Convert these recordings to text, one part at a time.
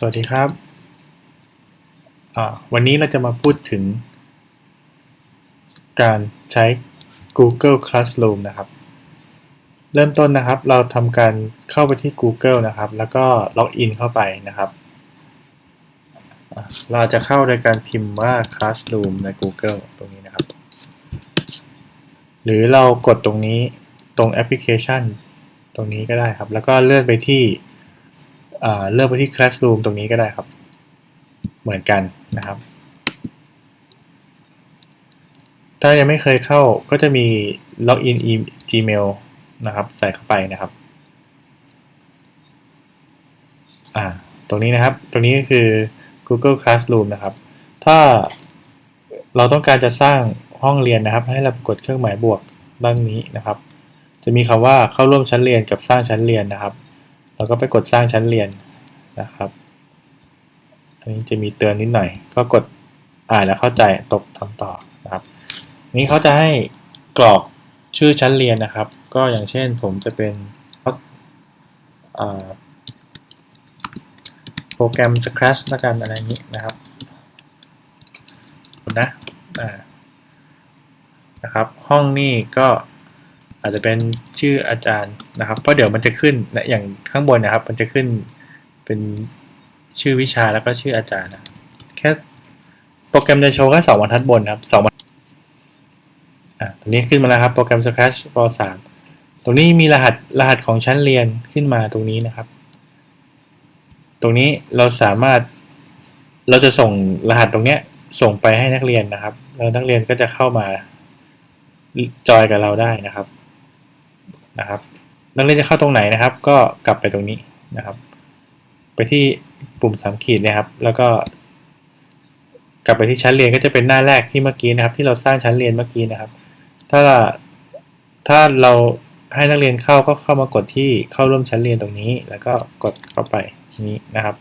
สวัสดีครับ วันนี้เราจะมาพูดถึง การใช้ Google Classroom นะครับ เริ่มต้นนะครับ เราทำการเข้าไปที่ Google นะครับ แล้วก็ล็อกอินเข้าไปนะครับ เราจะเข้าโดยการพิมพ์ว่า Classroom ใน Google ตรงนี้นะครับ หรือเรากดตรงนี้ตรงแอปพลิเคชัน ตรงนี้ก็ได้ครับ แล้วก็เลื่อนไปที่ เลือกไปที่ Classroom ตรงนี้ก็ได้ครับ เหมือนกันนะครับ ถ้ายังไม่เคยเข้าก็จะมีล็อกอิน Gmail นะครับ ใส่เข้าไปนะครับอ่าตรงนี้นะครับ ตรงนี้ก็คือ Google Classroom นะครับ ถ้าเราต้องการจะสร้างห้องเรียนนะครับ ให้เรากดเครื่องหมายบวกด้านนี้นะครับ จะมีคำว่าเข้าร่วมชั้นเรียนกับสร้างชั้นเรียนนะครับ เราก็ไปกดสร้างชั้นเรียนนะครับ อันนี้จะมีเตือนนิดหน่อย ก็กดอ่านแล้วเข้าใจตกทำต่อนะครับ นี้เขาจะให้กรอกชื่อชั้นเรียนนะครับ ก็อย่างเช่นผมจะเป็นโปรแกรม Scratch ละกันอะไรนี้นะครับนะอ่านะครับ ห้องนี้ก็ อาจจะเป็นชื่ออาจารย์นะครับ เพราะเดี๋ยวมันจะขึ้นนะอย่างข้างบนนะครับ มันจะขึ้นเป็นชื่อวิชาแล้วก็ชื่ออาจารย์นะแค่โปรแกรมจะโชว์แค่สองบรรทัดบนนะครับสองบรรทัดอ่าตรงนี้ขึ้นมาแล้วครับโปรแกรม Scratch ป .3 ตรงนี้มีรหัสรหัสของชั้นเรียนขึ้นมาตรงนี้นะครับ ตรงนี้เราสามารถเราจะส่งรหัสตรงเนี้ยส่งไปให้นักเรียนนะครับ แล้วนักเรียนก็จะเข้ามาจอยกับเราได้นะครับ นะครับนักเรียนจะเข้าตรงไหนนะครับ ก็กลับไปตรงนี้นะครับ ไปที่ปุ่มสามขีดนะครับ แล้วก็กลับไปที่ชั้นเรียนก็จะเป็นหน้าแรกที่เมื่อกี้นะครับ ที่เราสร้างชั้นเรียนเมื่อกี้นะครับ ถ้าถ้าเราให้นักเรียนเข้าก็เข้ามากดที่เข้าร่วมชั้นเรียนตรงนี้ แล้วก็กดเข้าไปนี้นะครับ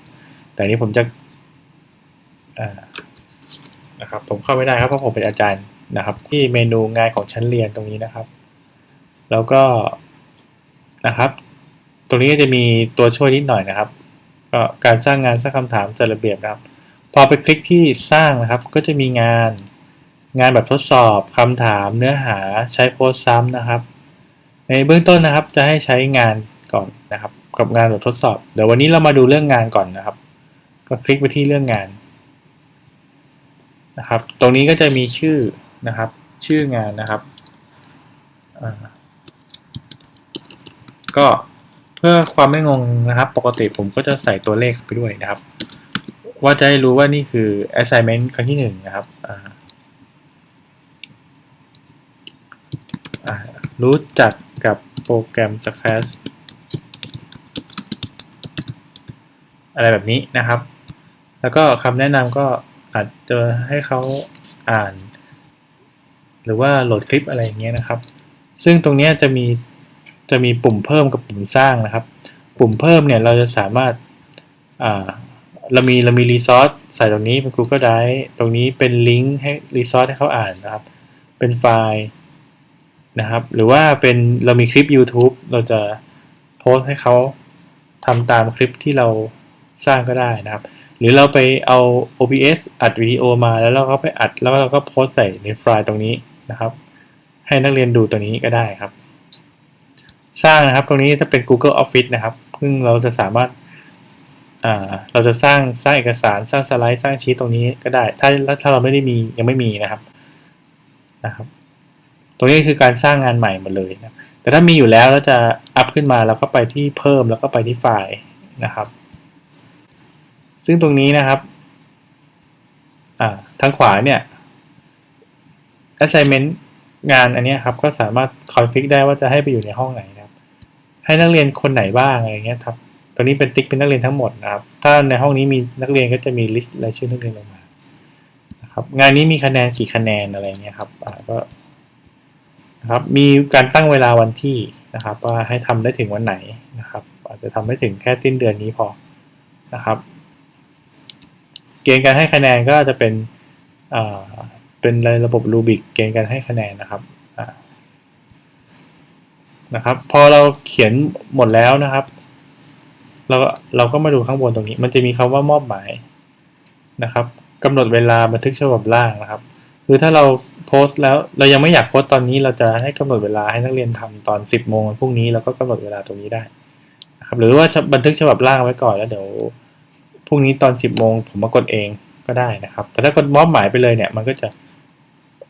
แต่นี้ผมจะนะครับ ผมเข้าไม่ได้ครับเพราะผมเป็นอาจารย์นะครับ ที่เมนูงานของชั้นเรียนตรงนี้นะครับ แล้วก็ นะครับ ตรงนี้จะมีตัวช่วยนิดหน่อยนะครับก็การสร้างงานสร้างคำถามจัดระเบียบนะครับ พอไปคลิกที่สร้างนะครับ ก็จะมีงานงานแบบทดสอบคำถามเนื้อหาใช้โพสต์ซ้ำนะครับ ในเบื้องต้นนะครับจะให้ใช้งานก่อนนะครับ กับงานแบบทดสอบ เดี๋ยววันนี้เรามาดูเรื่องงานก่อนนะครับ ก็คลิกไปที่เรื่องงานนะครับ ตรงนี้ก็จะมีชื่อนะครับ ชื่องานนะครับ ก็เพื่อความไม่งงนะครับ ปกติผมก็จะใส่ตัวเลขไปด้วยนะครับ ว่าจะให้รู้ว่านี่คือ assignment ครั้งที่หนึ่งนะครับรู้จักกับโปรแกรม Scratch อะไรแบบนี้นะครับ แล้วก็คำแนะนำก็อาจจะให้เขาอ่าน หรือว่าโหลดคลิปอะไรอย่างเงี้ยนะครับ ซึ่งตรงนี้จะมี จะมีปุ่มเพิ่มกับปุ่มสร้างนะครับ ปุ่มเพิ่มเนี่ยเราจะสามารถเรามีเรามีรีซอสใส่ตรงนี้เป็น Google Drive ตรงนี้เป็นลิงก์ให้รีซอสให้เขาอ่านนะครับ เป็นไฟล์นะครับ หรือว่าเป็นเรามีคลิป YouTube เราจะโพสให้เขาทำตามคลิปที่เราสร้างก็ได้นะครับ หรือเราไปเอา OBS อัดวิดีโอมาแล้วเราก็ไปอัดแล้วเราก็โพสใส่ในไฟล์ตรงนี้นะครับ ให้นักเรียนดูตัวนี้ก็ได้ครับ สร้างนะครับ ตรงนี้จะเป็น Google Office นะครับ ซึ่งเราจะสามารถเราจะสร้างสร้างเอกสารสร้างสไลด์สร้างชีตตรงนี้ก็ได้ ถ้าถ้าเราไม่ได้มียังไม่มีนะครับนะครับ ตรงนี้คือการสร้างงานใหม่หมดเลยนะแต่ถ้ามีอยู่แล้วแล้วจะอัพขึ้นมาแล้วก็ไปที่เพิ่มแล้วก็ไปที่ไฟล์นะครับ ซึ่งตรงนี้นะครับทางขวาเนี่ย assignment งานอันนี้ครับก็สามารถคอนฟิกได้ว่าจะให้ไปอยู่ในห้องไหน ให้นักเรียนคนไหนบ้างอะไรเงี้ยครับตัวนี้เป็นติ๊กเป็นนักเรียนทั้งหมดนะครับ ถ้าในห้องนี้มีนักเรียนก็จะมีลิสต์รายชื่อนักเรียนลงมานะครับงานนี้มีคะแนนกี่คะแนนอะไรเงี้ยครับก็นะครับมีการตั้งเวลาวันที่นะครับว่าให้ทำได้ถึงวันไหนนะครับ อาจจะทำได้ถึงแค่สิ้นเดือนนี้พอนะครับ เกณฑ์การให้คะแนนก็จะเป็นอ่าเป็นระบบรูบิกเกณฑ์การให้คะแนนนะครับ นะครับ พอเราเขียนหมดแล้วนะครับ เราก็เราก็มาดูข้างบนตรงนี้ มันจะมีคำว่ามอบหมายนะครับกำหนดเวลาบันทึกฉบับล่างนะครับ คือถ้าเราโพสต์แล้วเรายังไม่อยากโพสต์ตอนนี้เราจะให้กำหนดเวลาให้นักเรียนทำตอน 10โมงวันพรุ่งนี้เราก็กำหนดเวลาตรงนี้ได้นะครับหรือว่าบันทึกฉบับล่างไว้ก่อนแล้วเดี๋ยวพรุ่งนี้ตอน 10โมงผมมากดเองก็ได้นะครับ แต่ถ้ากดมอบหมายไปเลยเนี่ยมันก็จะ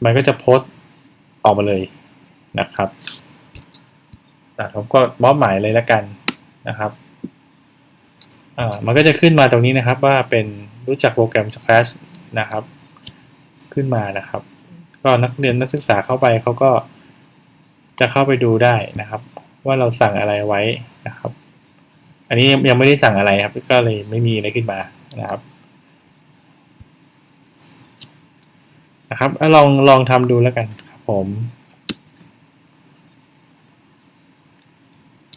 มันก็จะโพสต์ออกมาเลยนะครับ อะผมก็มอบหมายเลยแล้วกันนะครับอ่ามันก็จะขึ้นมาตรงนี้นะครับว่าเป็นรู้จักโปรแกรม Scratch นะครับ ขึ้นมานะครับ ก็นักเรียนนักศึกษาเข้าไปเขาก็จะเข้าไปดูได้นะครับ ว่าเราสั่งอะไรไว้นะครับ อันนี้ยังไม่ได้สั่งอะไรครับ ก็เลยไม่มีอะไรขึ้นมานะครับนะครับลองลองทำดูแล้วกันครับผม